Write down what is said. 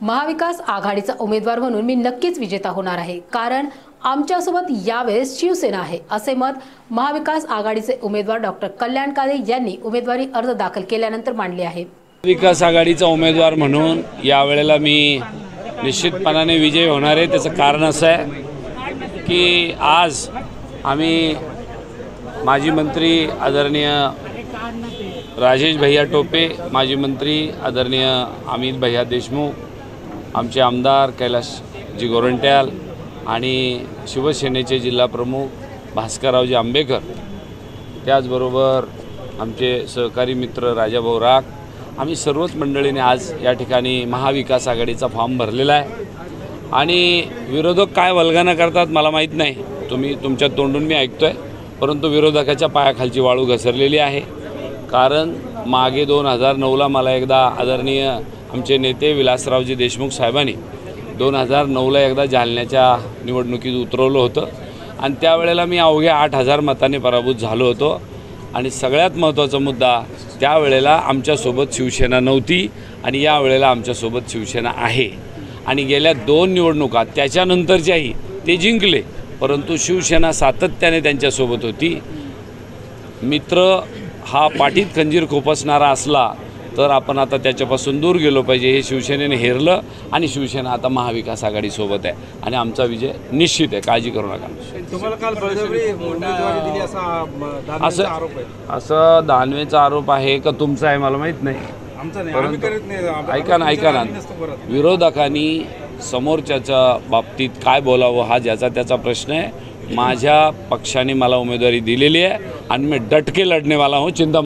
महाविकास आघाडीचा उमेदवार म्हणून मी नक्कीच विजेता होणार आहे. कारण आमच्यासोबत यावेळेस शिवसेना आहे असे मत महाविकास आघाडीचे उमेदवार डॉक्टर कल्याण काळे यांनी उमेदवारी अर्ज दाखल केल्यानंतर मांडले आहे. विकास आघाडीचा उमेदवार म्हणून यावेळेला मी निश्चितपणाने विजय होणार आहे. त्याचं कारण असं आहे की आज आम्ही माजी मंत्री आदरणीय राजेश भैया टोपे माजी मंत्री आदरणीय अमित भैया देशमुख आमचे आमदार कैलाशजी गोरंट्याल आणि शिवसेनेचे जिल्हाप्रमुख भास्कररावजी आंबेकर. त्याचबरोबर आमचे सहकारी मित्र राजाभाऊ राख आम्ही सर्वच मंडळीने आज या ठिकाणी महाविकास आघाडीचा फॉर्म भरलेला आहे. आणि विरोधक काय वल्गना करतात मला माहीत नाही. तुम्ही तुमच्या तोंडून मी ऐकतो आहे परंतु विरोधकाच्या पायाखालची वाळू घसरलेली आहे. कारण मागे दोन हजार नऊला मला एकदा आदरणीय आमचे नेते विलासरावजी देशमुख साहेबांनी दोन हजार नऊला एकदा जालन्याच्या निवडणुकीत उतरवलं होतं. आणि त्यावेळेला मी अवघ्या आठ हजार मताने पराभूत झालो होतो. आणि सगळ्यात महत्त्वाचा मुद्दा त्यावेळेला आमच्यासोबत शिवसेना नव्हती आणि यावेळेला आमच्यासोबत शिवसेना आहे. आणि गेल्या दोन निवडणुका त्याच्यानंतरच्याही ते जिंकले. परंतु शिवसेना सातत्याने त्यांच्यासोबत होती. मित्र हा पाठीत खंजीर खोपसणारा असला तर आपण आता त्याच्यापासून दूर गेलो पाहिजे. हे शिवसेनेने हेरलं आणि शिवसेना आता महाविकास आघाडीसोबत आहे. आणि आमचा विजय निश्चित आहे. काळजी करू नका. असा असं आरोप आहे. असं दानवेचा आरोप आहे का तुमचा आहे मला माहीत नाही. ऐका ना ऐका ना. विरोधकांनी समोरच्याच्या बाबतीत काय बोलावं हा ज्याचा त्याचा प्रश्न आहे. माझ्या पक्षाने मला उमेदवारी दिलेली आहे आणि मी डटके लढणेवाला हूँ चिंता